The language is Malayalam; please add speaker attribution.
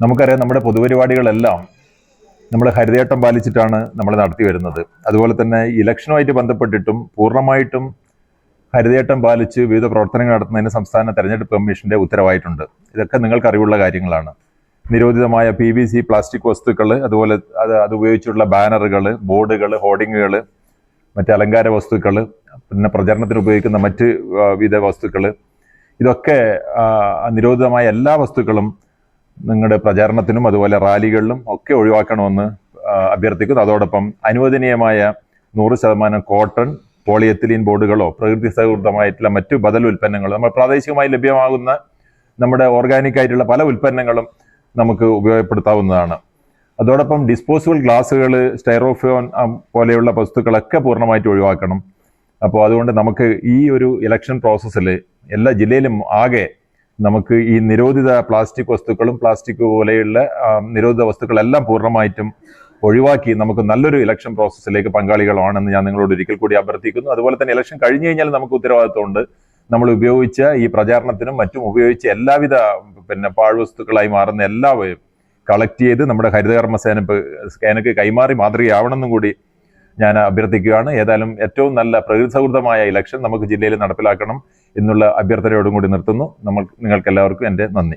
Speaker 1: നമുക്കറിയാം നമ്മുടെ പൊതുപരിപാടികളെല്ലാം നമ്മൾ ഹരിതേട്ടം പാലിച്ചിട്ടാണ് നമ്മൾ നടത്തി വരുന്നത്. അതുപോലെ തന്നെ ഇലക്ഷനുമായിട്ട് ബന്ധപ്പെട്ടിട്ടും പൂർണമായിട്ടും ഹരിതേട്ടം പാലിച്ച് വിവിധ പ്രവർത്തനങ്ങൾ നടത്തുന്നതിന് സംസ്ഥാന തെരഞ്ഞെടുപ്പ് കമ്മീഷന്റെ ഉത്തരവായിട്ടുണ്ട്. ഇതൊക്കെ നിങ്ങൾക്ക് അറിവുള്ള കാര്യങ്ങളാണ്. നിരോധിതമായ പി വി സി പ്ലാസ്റ്റിക് വസ്തുക്കൾ അതുപോലെ അത് അത് ഉപയോഗിച്ചുള്ള ബാനറുകൾ ബോർഡുകൾ ഹോർഡിങ്ങുകൾ മറ്റ് അലങ്കാര വസ്തുക്കൾ പിന്നെ പ്രചരണത്തിന് ഉപയോഗിക്കുന്ന മറ്റ് വിവിധ വസ്തുക്കൾ ഇതൊക്കെ നിരോധിതമായ എല്ലാ വസ്തുക്കളും നിങ്ങളുടെ പ്രചാരണത്തിനും അതുപോലെ റാലികളിലും ഒക്കെ ഒഴിവാക്കണമെന്ന് അഭ്യർത്ഥിക്കുന്നു. അതോടൊപ്പം അനുവദനീയമായ നൂറ് ശതമാനം കോട്ടൺ പോളിയെത്തിലീൻ ബോർഡുകളോ പ്രകൃതി സൗഹൃദമായിട്ടുള്ള മറ്റു ബദൽ ഉൽപ്പന്നങ്ങളോ നമ്മൾ പ്രാദേശികമായി ലഭ്യമാകുന്ന നമ്മുടെ ഓർഗാനിക് ആയിട്ടുള്ള പല ഉൽപ്പന്നങ്ങളും നമുക്ക് ഉപയോഗപ്പെടുത്താവുന്നതാണ്. അതോടൊപ്പം ഡിസ്പോസിബിൾ ഗ്ലാസ്സുകൾ സ്റ്റൈറോഫിയോൺ പോലെയുള്ള വസ്തുക്കളൊക്കെ പൂർണമായിട്ട് ഒഴിവാക്കണം. അപ്പോൾ അതുകൊണ്ട് നമുക്ക് ഈ ഒരു ഇലക്ഷൻ പ്രോസസ്സിൽ എല്ലാ ജില്ലയിലും ആകെ നമുക്ക് ഈ നിരോധിത പ്ലാസ്റ്റിക് വസ്തുക്കളും പ്ലാസ്റ്റിക് പോലെയുള്ള നിരോധിത വസ്തുക്കളെല്ലാം പൂർണമായിട്ടും ഒഴിവാക്കി നമുക്ക് നല്ലൊരു ഇലക്ഷൻ പ്രോസസ്സിലേക്ക് പങ്കാളികളാണെന്ന് ഞാൻ നിങ്ങളോട് ഒരിക്കൽ കൂടി അഭ്യർത്ഥിക്കുന്നു. അതുപോലെ തന്നെ ഇലക്ഷൻ കഴിഞ്ഞു കഴിഞ്ഞാൽ നമുക്ക് ഉത്തരവാദിത്വമുണ്ട്. നമ്മൾ ഉപയോഗിച്ച ഈ പ്രചാരണത്തിനും മറ്റും ഉപയോഗിച്ച എല്ലാവിധ പിന്നെ പാഴ്വസ്തുക്കളായി മാറുന്ന എല്ലാവരും കളക്ട് ചെയ്ത് നമ്മുടെ ഹരിതകർമ്മ സേന സേനക്ക് കൈമാറി മാതൃകയാവണമെന്നും കൂടി ഞാൻ അഭ്യർത്ഥിക്കുകയാണ്. ഏതായാലും ഏറ്റവും നല്ല പ്രകൃതി സൗഹൃദമായ ഇലക്ഷൻ നമുക്ക് ജില്ലയിൽ നടപ്പിലാക്കണം. എന്നുള്ള അഭ്യർത്ഥനയോടും കൂടി നിർത്തുന്നു. നമ്മൾ നിങ്ങൾക്ക് എല്ലാവർക്കും എന്റെ നന്ദി.